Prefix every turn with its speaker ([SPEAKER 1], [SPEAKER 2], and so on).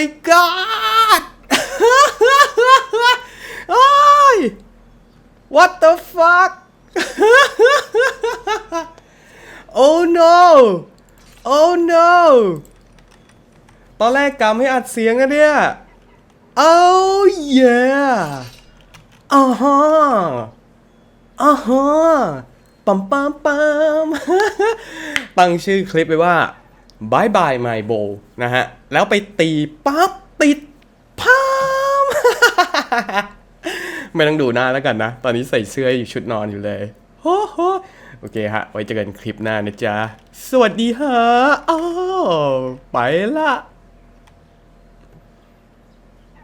[SPEAKER 1] my god โอ้ย what the fuck oh no oh no ตอนแรกกำให้อัดเสียงอะเนี่ย oh yeah อ่าฮะอ่าฮะปัมปัมปัมตั้งชื่อคลิปไปว่า บายบายไมโบนะฮะ แล้วไปตีปั๊บติดพามไม่ต้องดูหน้าแล้วกันนะ ตอนนี้ใส่เสื้ออยู่ชุดนอนอยู่เลยโอ้โหโอเคฮะ ไว้เจอกันคลิปหน้านะจ๊ะ สวัสดีฮะอ้าวไปละ